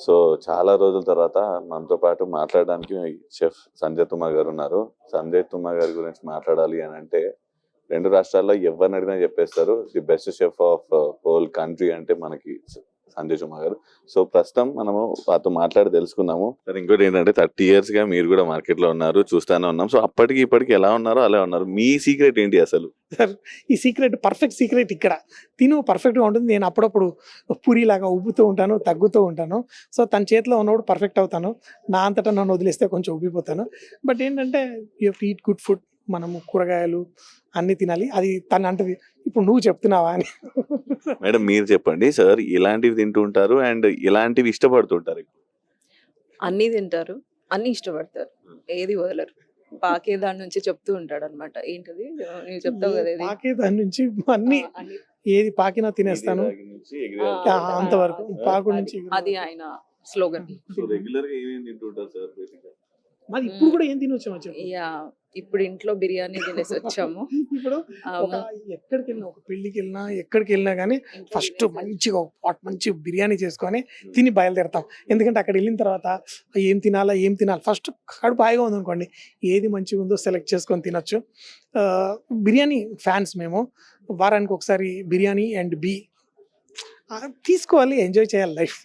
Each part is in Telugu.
సో చాలా రోజుల తర్వాత మనతో పాటు మాట్లాడడానికి చెఫ్ సంజయ్ తుమ్మా గారు ఉన్నారు. సంజయ్ తుమ్మా గారి గురించి మాట్లాడాలి అని అంటే రెండు రాష్ట్రాల్లో ఎవరిని అడిగినా చెప్పేస్తారు. The best chef of whole country అంటే మనకి సంజయ్ తుమ్మా గారు. సో ప్రస్తుతం మనము వారితో మాట్లాడి తెలుసుకున్నాము. సార్ ఇంకోటి ఏంటంటే థర్టీ ఇయర్స్గా మీరు కూడా మార్కెట్లో ఉన్నారు చూస్తానే ఉన్నాం. సో అప్పటికి ఇప్పటికి ఎలా ఉన్నారో అలా ఉన్నారు. మీ సీక్రెట్ ఏంటి అసలు? సార్ ఈ సీక్రెట్ పర్ఫెక్ట్ సీక్రెట్ ఇక్కడ. తిను పర్ఫెక్ట్గా ఉంటుంది. నేను అప్పుడప్పుడు పూరిలాగా ఉబ్బుతూ ఉంటాను తగ్గుతూ ఉంటాను. సో తన చేతిలో ఉన్నప్పుడు పర్ఫెక్ట్ అవుతాను. నా అంతటా నన్ను వదిలేస్తే కొంచెం ఉబ్బిపోతాను. బట్ ఏంటంటే యూ హీట్ గుడ్ ఫుడ్. మనము కూరగాయలు అన్నీ తినాలి. అది తను అంటది ఇప్పుడు నువ్వు చెప్తున్నావా అని. మేడం మీరు చెప్పండి. సార్ ఇలాంటివి తింటూ ఉంటారు అండ్ ఇలాంటివి ఇష్టపడుతుంటారు. అన్ని తింటారు అన్ని ఇష్టపడతారు. ఏది వదలరు. పాకే దాని నుంచి చెప్తూ ఉంటాడు అనమాట ఏంటది? నువ్వు చెప్తావు కదా పాకే దాని నుంచి అన్ని ఏది పాకినా తినేస్తాను. అంతవరకు. పాకు నుంచి అది ఆయన స్లోగన్. రెగ్యులర్గా ఏమేమి తింటుంటారు సార్ మరి ఇప్పుడు కూడా ఏం తినొచ్చు యా ఇప్పుడు ఇంట్లో బిర్యానీ తినేసి వచ్చాము. ఇప్పుడు ఎక్కడికి వెళ్ళినా ఒక పెళ్ళికి వెళ్ళినా ఎక్కడికి వెళ్ళినా కానీ ఫస్ట్ మంచిగా ఒక పాట్ మంచి బిర్యానీ చేసుకొని తిని బయలుదేరతాం. ఎందుకంటే అక్కడ వెళ్ళిన తర్వాత ఏం తినాలా ఏం తినాలి? ఫస్ట్ కడుపు హాయిగా ఉందనుకోండి. ఏది మంచిగా ఉందో సెలెక్ట్ చేసుకొని తినొచ్చు. బిర్యానీ ఫ్యాన్స్ మేము. వారానికి ఒకసారి బిర్యానీ అండ్ బీ. తీసుకోవాలి ఎంజాయ్ చేయాలి లైఫ్.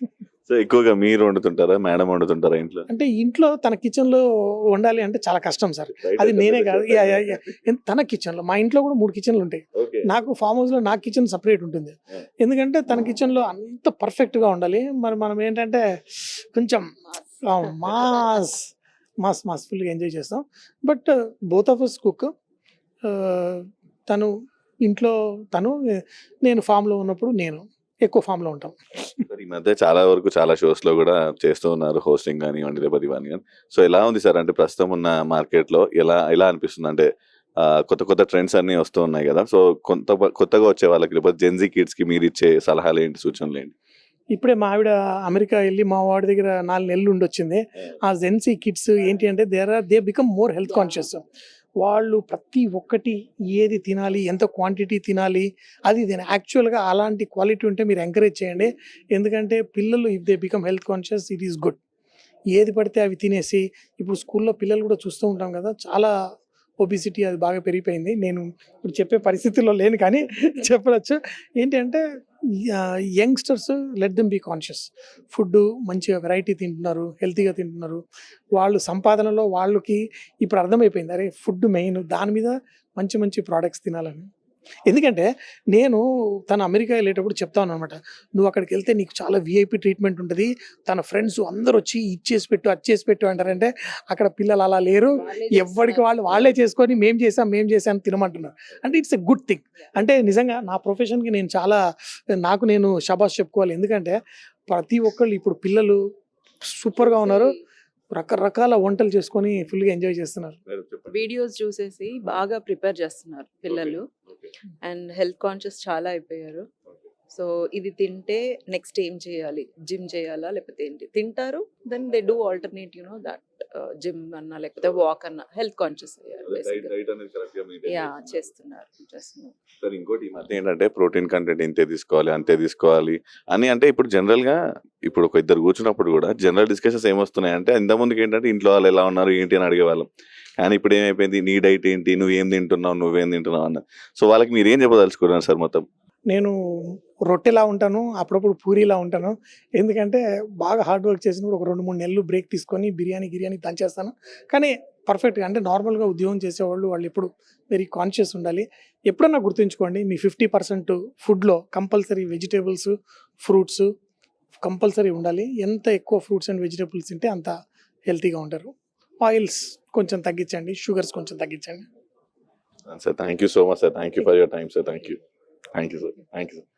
సో ఎక్కువగా మీరు వండుతుంటారా మేడం వండుతుంటారా ఇంట్లో? అంటే ఇంట్లో తన కిచెన్లో వండాలి అంటే చాలా కష్టం సార్. అది నేనే కాదు. తన కిచెన్లో మా ఇంట్లో కూడా మూడు కిచెన్లు ఉంటాయి. నాకు ఫామ్ హౌస్లో నా కిచెన్ సపరేట్ ఉంటుంది. ఎందుకంటే తన కిచెన్లో అంత పర్ఫెక్ట్గా ఉండాలి. మరి మనం ఏంటంటే కొంచెం మాస్ మాస్ మాస్ ఫుల్గా ఎంజాయ్ చేస్తాం. But both of us cook తను ఇంట్లో తను నేను farm లో ఉన్నప్పుడు నేను ఎక్కువ farm లో ఉంటాం. ఈ మధ్య చాలా వరకు చాలా షోస్లో కూడా చేస్తూ ఉన్నారు. హోస్టింగ్ కానివ్వండి లేకపోతే ఇవన్నీ కానీ. సో ఎలా ఉంది సార్? అంటే ప్రస్తుతం ఉన్న మార్కెట్లో ఎలా ఎలా అనిపిస్తుంది? అంటే కొత్త కొత్త ట్రెండ్స్ అన్ని వస్తూ ఉన్నాయి కదా. సో కొంత కొత్తగా వచ్చే వాళ్ళకి లేకపోతే జెన్జీ కిడ్స్కి మీరు ఇచ్చే సలహాలు ఏంటి? సూచనలు ఏంటి? ఇప్పుడే మా ఆవిడ అమెరికా వెళ్ళి మా వాడి దగ్గర నాలుగు నెలలు ఉండొచ్చింది ఆ. జెన్సీ కిడ్స్ ఏంటి అంటే there are they become more health conscious. వాళ్ళు ప్రతి ఒక్కటి ఏది తినాలి ఎంత క్వాంటిటీ తినాలి అది దీని యాక్చువల్గా అలాంటి క్వాలిటీ ఉంటే మీరు ఎంకరేజ్ చేయండి. ఎందుకంటే పిల్లలు if they become health conscious it is good ఏది పడితే అవి తినేసి ఇప్పుడు స్కూల్లో పిల్లలు కూడా చూస్తూ ఉంటాం కదా చాలా ఒబిసిటీ అది బాగా పెరిగిపోయింది. నేను ఇప్పుడు చెప్పే పరిస్థితుల్లో లేను కానీ చెప్పవచ్చు ఏంటి అంటే youngsters let them be conscious. Food మంచిగా వెరైటీ తింటున్నారు హెల్తీగా తింటున్నారు. వాళ్ళు సంపాదనలో వాళ్ళకి ఇప్పుడు అర్థమైపోయింది. అరే ఫుడ్ మెయిన్. దాని మీద మంచి మంచి ప్రోడక్ట్స్ తినాలని. ఎందుకంటే నేను తన అమెరికా వెళ్ళేటప్పుడు చెప్తాను అనమాట నువ్వు అక్కడికి వెళ్తే నీకు చాలా విఐపి ట్రీట్మెంట్ ఉంటుంది. తన ఫ్రెండ్స్ అందరూ వచ్చి ఇచ్చేసి పెట్టు అచ్చేసి పెట్టు అంటారంటే అక్కడ పిల్లలు అలా లేరు. ఎవరికి వాళ్ళు వాళ్ళే చేసుకొని మేం చేసాం మేం చేసాం తినమంటున్నారు. అంటే ఇట్స్ ఎ గుడ్ థింగ్ అంటే నిజంగా నా ప్రొఫెషన్కి నేను చాలా నాకు నేను షబాష్ చెప్పుకోవాలి. ఎందుకంటే ప్రతి ఒక్కళ్ళు ఇప్పుడు పిల్లలు సూపర్గా ఉన్నారు. రకరకాల వంటలు చేసుకొని ఫుల్గా ఎంజాయ్ చేస్తున్నారు. వీడియోస్ చూసేసి బాగా ప్రిపేర్ చేస్తున్నారు పిల్లలు. అండ్ హెల్త్ కాన్షియస్ చాలా అయిపోయారు. సో ఇది తింటే నెక్స్ట్ ఏం చేయాలి? జిమ్ చేయాలా? లేకపోతే ఏంటి? తింటారు then they do alternate you know that gym అన్నా లేకపోతే వాక్ అన్నా హెల్త్ కాన్షియస్ అయ్యారు యా చేస్తున్నారు. చేస్తున్నారు సార్ ఇంకోటి ఏంటంటే ప్రోటీన్ కంటెంట్ ఇంతే తీసుకోవాలి అంతే తీసుకోవాలి అని అంటే ఇప్పుడు జనరల్గా ఇప్పుడు ఒక ఇద్దరు కూర్చున్నప్పుడు కూడా జనరల్ డిస్కషన్స్ ఏమొస్తున్నాయంటే అంటే ఇంత ముందుకు ఏంటంటే ఇంట్లో వాళ్ళు ఎలా ఉన్నారు ఏంటి అని అడిగేవాళ్ళం. కానీ ఇప్పుడు ఏమైపోయింది? నీ డైట్ ఏంటి? నువ్వేం తింటున్నావు? నువ్వేం తింటున్నావు? అన్న. సో వాళ్ళకి మీరు ఏం చెప్పదలుచుకున్నారు సార్ మొత్తం? నేను రొట్టెలా ఉంటాను అప్పుడప్పుడు పూరిలా ఉంటాను. ఎందుకంటే బాగా హార్డ్ వర్క్ చేసినప్పుడు ఒక రెండు మూడు నెలలు బ్రేక్ తీసుకొని బిర్యానీ గిర్యానీ దంచేస్తాను. కానీ పర్ఫెక్ట్గా అంటే నార్మల్గా ఉద్యోగం చేసేవాళ్ళు వాళ్ళు ఎప్పుడు వెరీ కాన్షియస్ ఉండాలి. ఎప్పుడన్నా గుర్తుంచుకోండి మీ ఫిఫ్టీ పర్సెంట్ ఫుడ్లో కంపల్సరీ వెజిటేబుల్స్ ఫ్రూట్స్ కంపల్సరీ ఉండాలి. ఎంత ఎక్కువ ఫ్రూట్స్ అండ్ వెజిటేబుల్స్ తింటే అంత హెల్తీగా ఉంటారు. ఆయిల్స్ కొంచెం తగ్గించండి షుగర్స్ కొంచెం తగ్గించండి. Sir thank you so much sir thank you for your time sir thank you thank you sir thank you sir